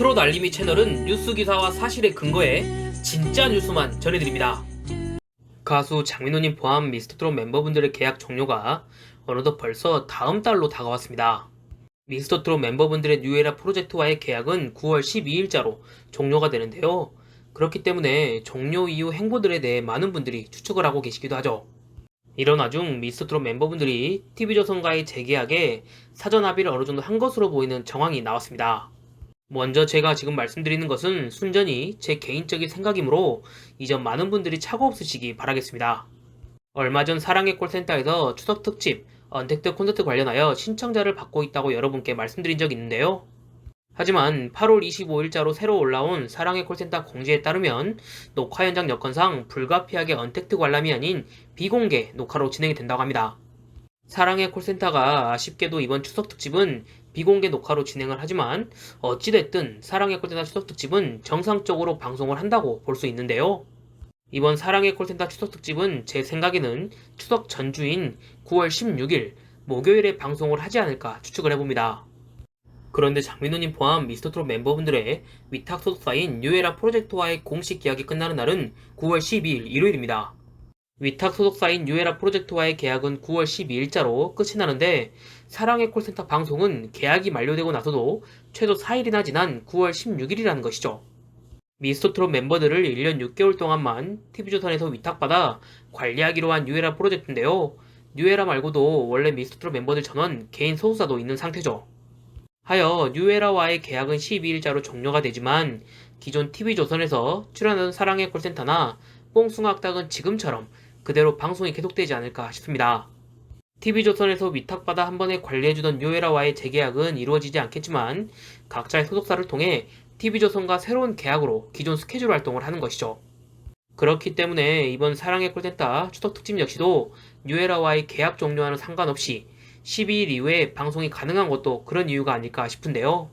트롯 알림이 채널은 뉴스 기사와 사실에 근거해 진짜 뉴스만 전해드립니다. 가수 장민호님 포함 미스터트롯 멤버분들의 계약 종료가 어느덧 벌써 다음 달로 다가왔습니다. 미스터트롯 멤버분들의 뉴에라 프로젝트와의 계약은 9월 12일자로 종료가 되는데요. 그렇기 때문에 종료 이후 행보들에 대해 많은 분들이 추측을 하고 계시기도 하죠. 이런 와중 미스터트롯 멤버분들이 TV조선과의 재계약에 사전 합의를 어느 정도 한 것으로 보이는 정황이 나왔습니다. 먼저 제가 지금 말씀드리는 것은 순전히 제 개인적인 생각이므로 이전 많은 분들이 차고 없으시기 바라겠습니다. 얼마 전 사랑의 콜센터에서 추석 특집 언택트 콘서트 관련하여 신청자를 받고 있다고 여러분께 말씀드린 적이 있는데요. 하지만 8월 25일자로 새로 올라온 사랑의 콜센터 공지에 따르면 녹화 현장 여건상 불가피하게 언택트 관람이 아닌 비공개 녹화로 진행이 된다고 합니다. 사랑의 콜센터가 아쉽게도 이번 추석 특집은 비공개 녹화로 진행을 하지만 어찌됐든 사랑의 콜센터 추석 특집은 정상적으로 방송을 한다고 볼 수 있는데요. 이번 사랑의 콜센터 추석 특집은 제 생각에는 추석 전주인 9월 16일 목요일에 방송을 하지 않을까 추측을 해봅니다. 그런데 장민호님 포함 미스터트롯 멤버분들의 위탁 소속사인 뉴에라 프로젝트와의 공식 계약이 끝나는 날은 9월 12일 일요일입니다. 위탁 소속사인 뉴에라 프로젝트와의 계약은 9월 12일자로 끝이 나는데 사랑의 콜센터 방송은 계약이 만료되고 나서도 최소 4일이나 지난 9월 16일이라는 것이죠. 미스터트롯 멤버들을 1년 6개월 동안만 TV조선에서 위탁받아 관리하기로 한 뉴에라 프로젝트인데요. 뉴에라 말고도 원래 미스터트롯 멤버들 전원 개인 소속사도 있는 상태죠. 하여 뉴에라와의 계약은 12일자로 종료가 되지만 기존 TV조선에서 출연하던 사랑의 콜센터나 뽕숭아학당은 지금처럼 그대로 방송이 계속되지 않을까 싶습니다. TV조선에서 위탁받아 한 번에 관리해주던 뉴에라와의 재계약은 이루어지지 않겠지만 각자의 소속사를 통해 TV조선과 새로운 계약으로 기존 스케줄 활동을 하는 것이죠. 그렇기 때문에 이번 사랑의 콜센터 추석 특집 역시도 뉴에라와의 계약 종료와는 상관없이 12일 이후에 방송이 가능한 것도 그런 이유가 아닐까 싶은데요.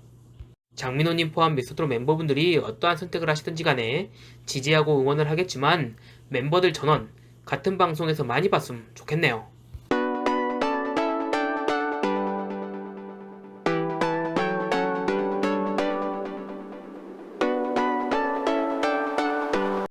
장민호님 포함 미스트롯 멤버분들이 어떠한 선택을 하시든지 간에 지지하고 응원을 하겠지만 멤버들 전원 같은 방송에서 많이 봤으면 좋겠네요.